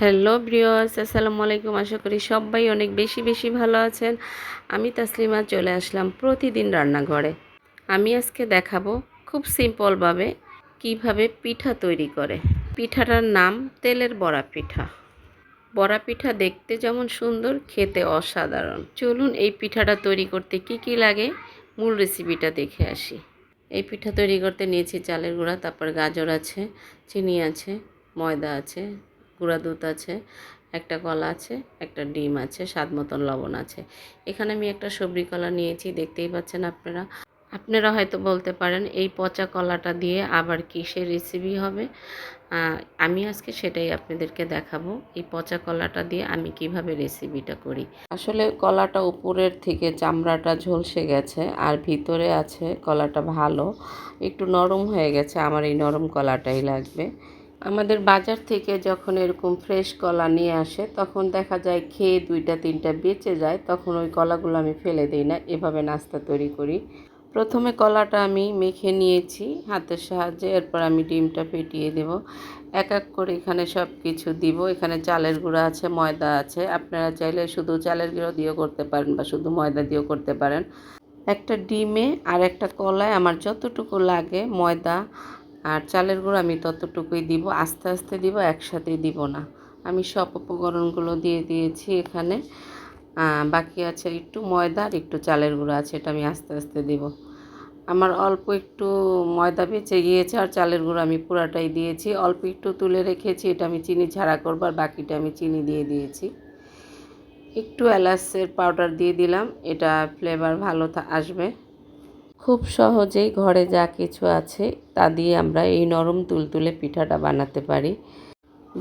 Hello ব্রিয়াস আসসালামু আলাইকুম। আশা করি সবাই অনেক বেশি বেশি ভালো আছেন। আমি তাসলিমা চলে আসলাম প্রতিদিন রান্নাঘরে। আমি আজকে দেখাবো খুব সিম্পলভাবে কীভাবে পিঠা তৈরি করে। পিঠাটার নাম তেলের বড়া পিঠা। বড়া পিঠা দেখতে যেমন সুন্দর, খেতে অসাধারণ। চলুন এই পিঠাটা তৈরি করতে কি কি লাগে, মূল রেসিপিটা দেখে আসি। এই পিঠা তৈরি করতে নিয়েছি চালের গুঁড়া, তারপর গাজর আছে, চিনি আছে, ময়দা আছে গুঁড়া দুধ আছে, একটা কলা আছে, একটা ডিম আছে, স্বাদ মতন লবণ আছে। এখানে আমি একটা সবরি কলা নিয়েছি, দেখতেই পাচ্ছেন আপনারা। আপনারা হয়তো বলতে পারেন, এই পচা কলাটা দিয়ে আবার কিসের রেসিপি হবে? আমি আজকে সেটাই আপনাদেরকে দেখাবো, এই পচা কলাটা দিয়ে আমি কীভাবে রেসিপিটা করি। আসলে কলাটা উপরের থেকে চামড়াটা ঝলসে গেছে, আর ভিতরে আছে কলাটা ভালো। একটু নরম হয়ে গেছে, আমার এই নরম কলাটাই লাগবে। আমাদের বাজার থেকে যখন এরকম ফ্রেশ কলা নিয়ে আসে, তখন দেখা যায় খেয়ে দুইটা, তিনটা বেঁচে যায়, তখন ওই কলাগুলো আমি ফেলে দিই না। এভাবে নাস্তা তৈরি করি। প্রথমে কলাটা আমি মেখে নিয়েছি হাতের সাহায্যে, এরপর আমি ডিমটা ফেটিয়ে দেব। এক এক করে এখানে সব কিছু দিব। এখানে চালের গুঁড়া আছে, ময়দা আছে। আপনারা চাইলে শুধু চালের গুঁড়ো দিয়েও করতে পারেন বা শুধু ময়দা দিয়েও করতে পারেন। একটা ডিমে আর একটা কলায় আমার যতটুকু লাগে ময়দা আর চালের গুঁড়ো আমি ততটুকুই দিব, আস্তে আস্তে দিব, একসাথে দিব না। আমি সব উপকরণগুলো দিয়ে দিয়েছি এখানে। বাকি আছে একটু ময়দা আর একটু চালের গুঁড়ো আছে, এটা আমি আস্তে আস্তে দিব। আমার অল্প একটু ময়দা বেঁচে গিয়েছে আর চালের গুঁড়ো আমি পুরাটাই দিয়েছি। অল্প একটু তুলে রেখেছি, এটা আমি চিনি ছাড়া করব আর বাকিটা আমি চিনি দিয়ে দিয়েছি। একটু এলাচের পাউডার দিয়ে দিলাম, এটা ফ্লেভার ভালো আসবে। খুব সহজেই ঘরে যা কিছু আছে তা দিয়ে আমরা এই নরম তুলতুলে পিঠাটা বানাতে পারি।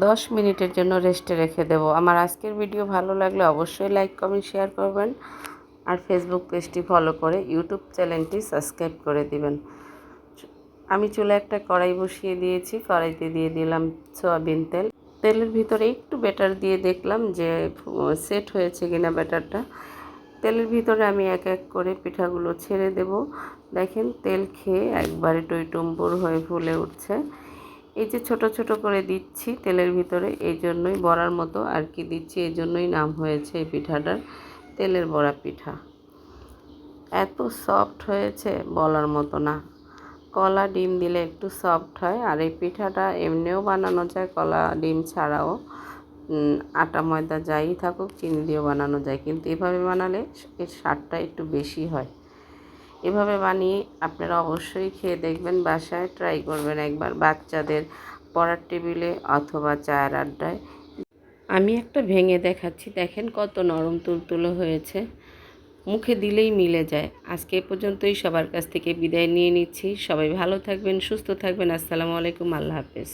দশ মিনিটের জন্য রেস্টে রেখে দেব। আমার আজকের ভিডিও ভালো লাগলে অবশ্যই লাইক কমেন্ট শেয়ার করবেন। আর ফেসবুক পেজটি ফলো করে ইউটিউব চ্যানেলটি সাবস্ক্রাইব করে দিবেন। আমি চুলে একটা কড়াই বসিয়ে দিয়েছি। কড়াইতে দিয়ে দিলাম সয়াবিন তেল। তেলের ভিতরে একটু বেটার দিয়ে দেখলাম যে সেট হয়েছে কিনা ব্যাটারটা তেলের ভিতরে আমি এক এক করে পিঠাগুলো ছেড়ে দেব। দেখেন তেল খেয়ে একবারে টইটুম্বুর হয়ে ফুলে উঠছে। এই যে ছোট ছোট করে দিচ্ছি তেলের ভিতরে, এই জন্যই বড়ার মতো আর কি দিচ্ছি, এই জন্যই নাম হয়েছে এই পিঠাটার তেলের বড়া পিঠা। এত সফট হয়েছে বলার মতো না। কলা ডিম দিলে একটু সফট হয়, আর এই পিঠাটা এমনিও বানানো যায়, কলা ডিম ছাড়াও। আটা ময়দা যাই থাকুক, চিনি দিয়েও বানানো যায়। কিন্তু এভাবে বানালে এর স্বাদটা একটু বেশি হয়। এভাবে বানিয়ে আপনারা অবশ্যই খেয়ে দেখবেন, বাসায় ট্রাই করবেন একবার বাচ্চাদের পড়ার টেবিলে অথবা চায়ের আড্ডায়। আমি একটা ভেঙে দেখাচ্ছি, দেখেন কত নরম তুলতুলো হয়েছে। মুখে দিলেই মিলে যায়। আজকে এ পর্যন্তই, সবার কাছ থেকে বিদায় নিয়ে নিচ্ছি। সবাই ভালো থাকবেন, সুস্থ থাকবেন। আসসালামু আলাইকুম, আল্লাহ হাফেজ।